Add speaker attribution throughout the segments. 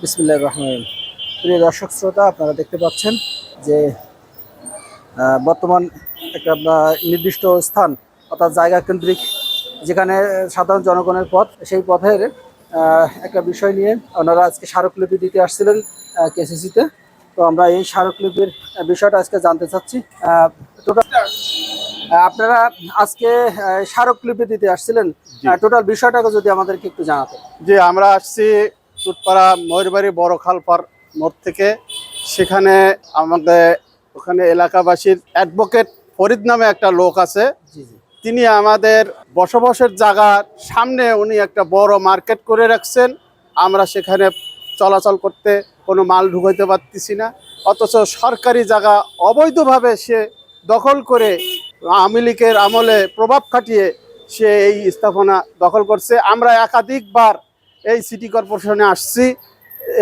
Speaker 1: বিসমিল্লাহ রহমান প্রিয় দর্শক শ্রোতা আপনারা দেখতে পাচ্ছেন যে বর্তমান একটা নির্দিষ্ট স্থান অর্থাৎ জায়গা কেন্দ্রিক যেখানে সাধারণ জনগণের পথ সেই পথের একটা বিষয় নিয়ে ওনারা আজকে স্মারকলিপি দিতে আসছিলেন কেসিসিতে তো আমরা এই স্মারকলিপির বিষয়টা আজকে জানতে চাচ্ছি। টোটাল আপনারা আজকে স্মারকলিপি দিতে আসছিলেন। টোটাল বিষয়টাকে যদি আমাদেরকে একটু জানাতেন।
Speaker 2: যে আমরা আসছি টুটপাড়া ময়ূরবাড়ি বড় খালপার মোড় থেকে সেখানে আমাদের ওখানে এলাকাবাসীর অ্যাডভোকেট ফরিদ নামে একটা লোক আছে। তিনি আমাদের বসবাসের জায়গার সামনে উনি একটা বড় মার্কেট করে রাখছেন। আমরা সেখানে চলাচল করতে কোনো মাল ঢুকাইতে পারতেছি না। অথচ সরকারি জায়গা অবৈধভাবে সে দখল করে আওয়ামী লীগের আমলে প্রভাব খাটিয়ে সে এই স্থাপনা দখল করছে। আমরা একাধিকবার এই সিটি কর্পোরেশনে আসছি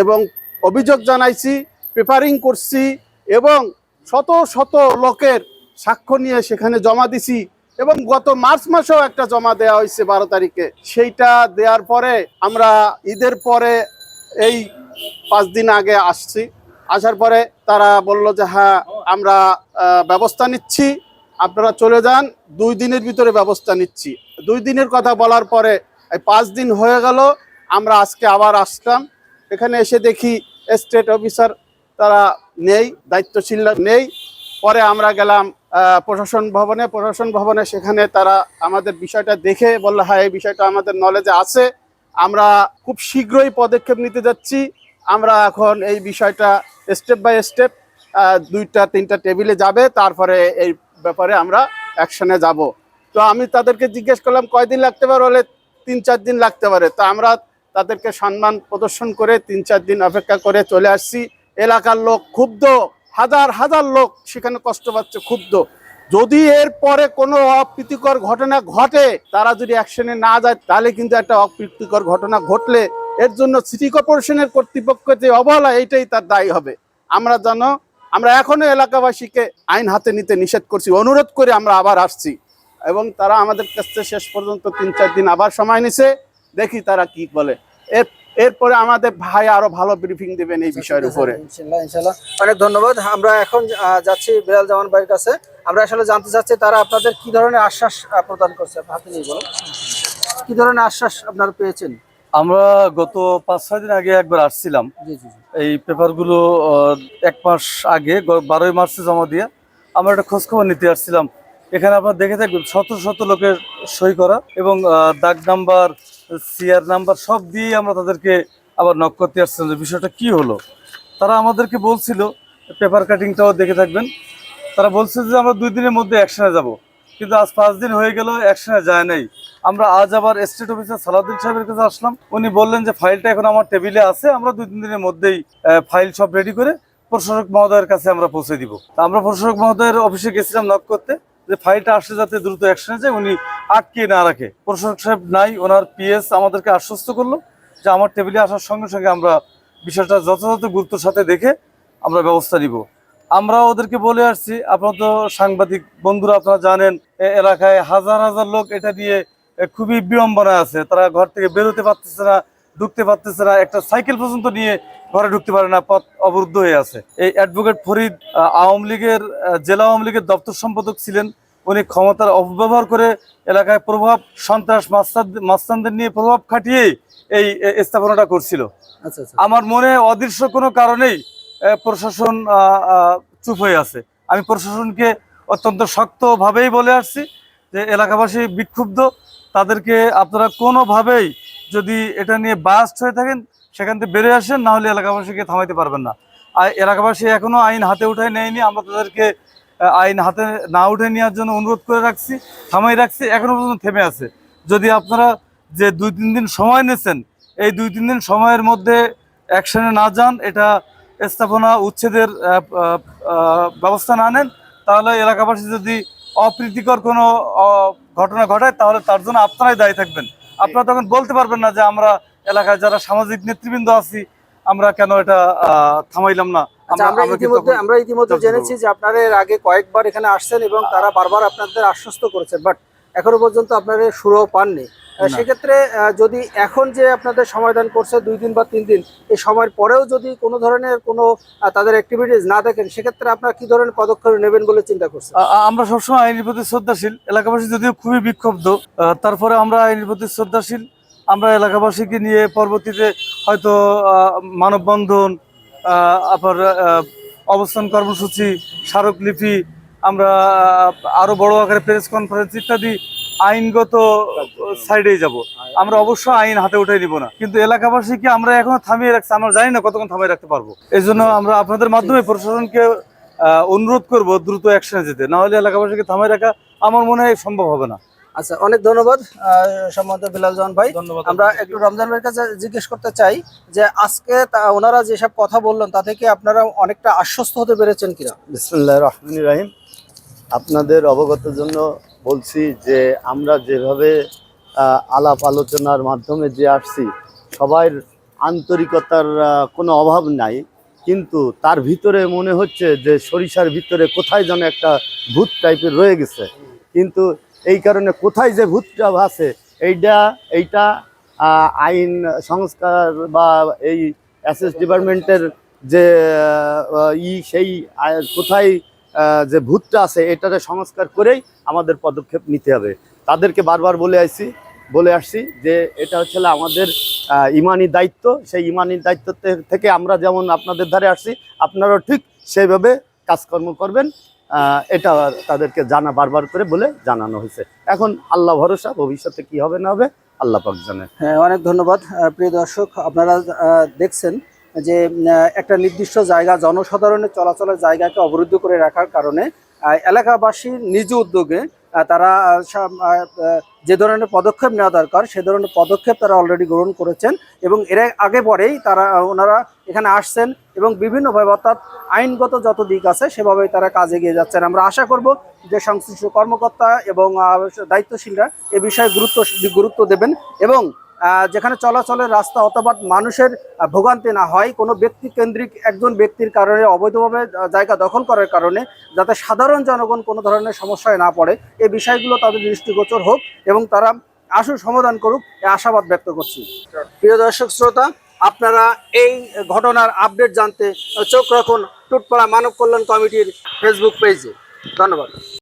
Speaker 2: এবং অভিযোগ জানাইছি পেপারিং করছি এবং শত শত লোকের সাক্ষ্য নিয়ে সেখানে জমা দিছি এবং গত মার্চ মাসেও একটা জমা দেওয়া হয়েছে বারো তারিখে। সেইটা দেওয়ার পরে আমরা ঈদের পরে এই পাঁচ দিন আগে আসছি। আসার পরে তারা বলল যে হ্যাঁ আমরা ব্যবস্থা নিচ্ছি। আপনারা চলে যান, দুই দিনের ভিতরে ব্যবস্থা নিচ্ছি। দুই দিনের কথা বলার পরে পাঁচ দিন হয়ে গেল। আমরা আজকে আবার আসলাম। এখানে এসে দেখি স্টেট অফিসার তারা নেই, দায়িত্বশীল নেই। পরে আমরা গেলাম প্রশাসন ভবনে। প্রশাসন ভবনে সেখানে তারা আমাদের বিষয়টা দেখে বলল হ্যাঁ এই বিষয়টা আমাদের নলেজে আছে। আমরা খুব শীঘ্রই পদক্ষেপ নিতে যাচ্ছি। আমরা এখন এই বিষয়টা স্টেপ বাই স্টেপ দুইটা, তিনটা টেবিলে যাবে। তারপরে এই ব্যাপারে আমরা অ্যাকশনে যাব। তো আমি তাদেরকে জিজ্ঞেস করলাম, কয়দিন লাগতে পারে? বলে, তিন, চার দিন লাগতে পারে। তো আমরা তাদেরকে সম্মান প্রদর্শন করে তিন চার দিন অপেক্ষা করে চলে আসছি। এলাকার লোক ক্ষুব্ধ, হাজার হাজার লোক সেখানে কষ্ট পাচ্ছে, ক্ষুব্ধ। যদি এর পরে কোনো অপ্রীতিকর ঘটনা ঘটে, তারা যদি অ্যাকশনে না যায়, তাহলে কিন্তু একটা অপ্রীতিকর ঘটনা ঘটলে এর জন্য সিটি কর্পোরেশনের কর্তৃপক্ষ যে অবহেলা, এইটাই তার দায়ী হবে। আমরা যেন, আমরা এখনও এলাকাবাসীকে আইন হাতে নিতে নিষেধ করছি, অনুরোধ করে আমরা আবার আসছি। এবং তারা আমাদের কাছ শেষ পর্যন্ত তিন চার দিন আবার সময় নিছে। দেখি তারা কি বলে। এর এরপরে আমাদের ভাই আরও ভালো ব্রিফিং দেবেন এই বিষয়ের উপরে।
Speaker 1: ইনশাল্লাহ ইনশাল্লাহ। অনেক ধন্যবাদ। আমরা এখন যাচ্ছি বিলাল জামান বাড়ির কাছে। আমরা আসলে জানতে চাচ্ছি তারা আপনাদের কি ধরনের আশ্বাস প্রদান করছে? হাতে নিয়ে বলো কি ধরনের আশ্বাস আপনারা পেয়েছেন?
Speaker 3: আমরা গত পাঁচ ছয় দিন আগে একবার আসছিলাম।
Speaker 1: জি জি জি।
Speaker 3: এই পেপারগুলো এক মাস আগে বারোই মার্চে জমা দিয়ে আমরা একটা খোঁজখবর নিতে আসছিলাম। এখানে আপনারা দেখে থাকবেন শত শত লোকের সই করা এবং দাগ নাম্বার সিআর নাম্বার সব দিয়ে আমরা তাদেরকে আবার নক করতে আসছিলাম যে বিষয়টা কি হলো। তারা আমাদেরকে বলছিল পেপার কাটিংটাও দেখে থাকবেন। তারা বলছে যে আমরা দুই দিনের মধ্যে অ্যাকশনে যাব। কিন্তু আজ পাঁচ দিন হয়ে গেল অ্যাকশনে যায় নাই। আমরা আজ আবার স্টেট অফিসার সালাউদ্দিন সাহেবের কাছে আসলাম। উনি বললেন যে ফাইলটা এখন আমার টেবিলে আছে, আমরা দুই তিন দিনের মধ্যেই ফাইল সব রেডি করে প্রশাসক মহোদয়ের কাছে আমরা পৌঁছে দিব। আমরা প্রশাসক মহোদয়ের অফিসে গেছিলাম নক করতে। যে ফাইলটা আসে যাতে দ্রুত অ্যাকশনে যায় উনি আটকে না রাখে। প্রশাসক সাহেব নাই ওনার পিএস আমাদেরকে আশ্বস্ত করল যে আমার টেবিলে আসার সঙ্গে সঙ্গে আমরা বিষয়টা যথাযথ গুরুত্বের সাথে দেখে আমরা ব্যবস্থা নিব। আমরা ওদেরকে বলে আসছি আপনার তো সাংবাদিক বন্ধুরা আপনারা জানেন এলাকায় হাজার হাজার লোক এটা এ, খুবই বিড়ম্বনায় আছে। তারা ঘর থেকে বেরোতে পারতেছে না ঢুকতে পারতেছে না। একটা সাইকেল পর্যন্ত নিয়ে ঘরে ঢুকতে পারে না পথ অবরুদ্ধ হয়ে আছে। এই অ্যাডভোকেট ফরিদ আওয়ামী লীগের জেলা আওয়ামী লীগের দপ্তর সম্পাদক ছিলেন। উনি ক্ষমতার অপব্যবহার করে এলাকায় প্রভাব সন্ত্রাস মাস্তান- মাস্তানদের নিয়ে প্রভাব খাটিয়ে এই স্থাপনাটা করছিল।
Speaker 1: আচ্ছা আচ্ছা।
Speaker 3: আমার মনে অদৃশ্য কোনো কারণেই প্রশাসন চুপ হয়ে আছে। আমি প্রশাসনকে অত্যন্ত শক্তভাবেই বলে আসছি যে এলাকাবাসী বিক্ষুব্ধ। তাদেরকে আপনারা কোনোভাবেই যদি এটা নিয়ে বাস্ট হয়ে থাকেন সেখান থেকে বেরিয়ে আসেন, না হলে এলাকাবাসীকে থামাইতে পারবেন না। আর এলাকাবাসী এখনও আইন হাতে উঠায় নেয়নি, আমরা তাদেরকে আইন হাতে না উঠে নেওয়ার জন্য অনুরোধ করে রাখছি, থামাই রাখছি, এখনও পর্যন্ত থেমে আছে। যদি আপনারা যে দুই তিন দিন সময় নিয়েছেন, এই দুই তিন দিন সময়ের মধ্যে অ্যাকশনে না যান, এটা স্থাপনা উচ্ছেদের ব্যবস্থা না নেন, তাহলে এলাকাবাসী যদি অপ্রীতিকর কোনো ঘটনা ঘটায়, তাহলে তার জন্য আপনারাই দায়ী থাকবেন। আপনারা তখন বলতে পারবেন না যে আমরা এলাকায় যারা সামাজিক নেতৃবৃন্দ আছি আমরা কেন এটা থামাইলাম না?
Speaker 1: আচ্ছা আমরা
Speaker 3: আমরা
Speaker 1: ইতিমধ্যে আমরা ইতিমধ্যে জেনেছি যে আপনারা এর আগে কয়েকবার এখানে আসছেন এবং তারা বারবার আপনাদের আশ্বস্ত করেছেন বাট এখনও পর্যন্ত আপনারা সুরও পাননি। সেক্ষেত্রে যদি এখন যে আপনাদের সমাধান করছে দুই দিন বা তিন দিন এই সময়ের পরেও যদি কোনো ধরনের কোনো তাদের অ্যাক্টিভিটিস না দেখেন সেক্ষেত্রে আপনারা কি ধরনের পদক্ষেপ নেবেন বলে চিন্তা করছেন?
Speaker 3: আমরা সবসময় আইনের প্রতি শ্রদ্ধাশীল। এলাকাবাসী যদিও খুবই বিক্ষুব্ধ তারপরে আমরা আইনের প্রতি শ্রদ্ধাশীল। আমরা এলাকাবাসীকে নিয়ে পরবর্তীতে হয়তো মানববন্ধন আবার অবস্থান কর্মসূচি, স্মারকলিপি, আমরা আরও আরও বড় আকারে প্রেস কনফারেন্স ইত্যাদি আইনগত সাইডে যাব। আমরা অবশ্য আইন হাতে উঠে নিব না। কিন্তু এলাকাবাসীকে আমরা এখনও থামিয়ে রাখছি। আমরা জানি না কতক্ষণ থামিয়ে রাখতে পারব। এই জন্য আমরা আপনাদের মাধ্যমে প্রশাসনকে অনুরোধ করব দ্রুত অ্যাকশনে যেতে। না হলে এলাকাবাসীকে থামিয়ে রাখা আমার মনে হয় সম্ভব হবে না।
Speaker 1: আচ্ছা অনেক ধন্যবাদ আহ, সম্মানিত বিলাল জাহান ভাই।
Speaker 3: ধন্যবাদ।
Speaker 1: আমরা একটু রমজান ভাইয়ের কাছে জিজ্ঞেস করতে চাই যে আজকে তা- ওনারা যেসব কথা বললেন তা থেকে আপনারা অনেকটা আশ্বস্ত হতে পেরেছেন কিনা?
Speaker 4: বিসমুল্লাহ রহমান রাহিম। আপনাদের অবগতের জন্য বলছি যে আমরা যেভাবে আলাপ আলোচনার মাধ্যমে যে আসছি সবার আন্তরিকতার কোনো অভাব নাই। কিন্তু তার ভিতরে মনে হচ্ছে যে সরিষার ভিতরে কোথায় যেন একটা ভূত টাইপের রয়ে গেছে। কিন্তু এই কারণে কোথায় যে ভূতটা আছে এইটা এইটা আইন সংস্কার বা এই অ্যাসেস ডিপার্টমেন্টের যে ই, সেই কোথায় যে ভূতটা আছে, এটারে সংস্কার করেই আমাদের পদক্ষেপ নিতে হবে। তাদেরকে বারবার বলে আসছি বলে আসছি যে এটা হচ্ছে আমাদের ইমানি দায়িত্ব। সেই ইমানি দায়িত্ব থেকে আমরা যেমন আপনাদের ধারে আসছি, আপনারাও ঠিক সেইভাবে কাজকর্ম করবেন। এটা তাদেরকে জানা বারবার করে বলে জানানো হয়েছে। এখন আল্লাহ ভরসা, ভবিষ্যতে কি হবে না হবে আল্লাহ পাক জানে।
Speaker 1: হ্যাঁ অনেক ধন্যবাদ প্রিয় দর্শক, আপনারা দেখছেন যে একটা নির্দিষ্ট জায়গা জনসাধারণের চলাচলের জায়গাকে অবরুদ্ধ করে রাখার কারণে এলাকাবাসীর নিজ উদ্যোগে তারা যে ধরনের পদক্ষেপ নেওয়া দরকার, সে ধরনের পদক্ষেপ তারা অলরেডি গ্রহণ করেছেন এবং এর আগে পরেই তারা ওনারা এখানে আসছেন এবং বিভিন্নভাবে অর্থাৎ আইনগত যত দিক আছে, সেভাবেই তারা কাজে এগিয়ে যাচ্ছেন। আমরা আশা করব যে সংশ্লিষ্ট কর্মকর্তা এবং দায়িত্বশীলরা এ বিষয়ে গুরুত্ব গুরুত্ব দেবেন এবং যেখানে চলাচলের রাস্তা অথবা মানুষের ভোগান্তি না হয়, কোনো ব্যক্তি কেন্দ্রিক একজন ব্যক্তির কারণে, অবৈধভাবে জায়গা দখল করার কারণে যাতে সাধারণ জনগণ কোনো ধরনের সমস্যায় না পড়ে, এই বিষয়গুলো তাদের দৃষ্টিগোচর হোক এবং তারা আশু সমাধান করুক আশাবাদ ব্যক্ত করছি। প্রিয় দর্শক শ্রোতা, আপনারা এই ঘটনার আপডেট জানতে চোখ রাখুন টুটপাড়া মানব কল্যাণ কমিটির ফেসবুক পেজে। ধন্যবাদ।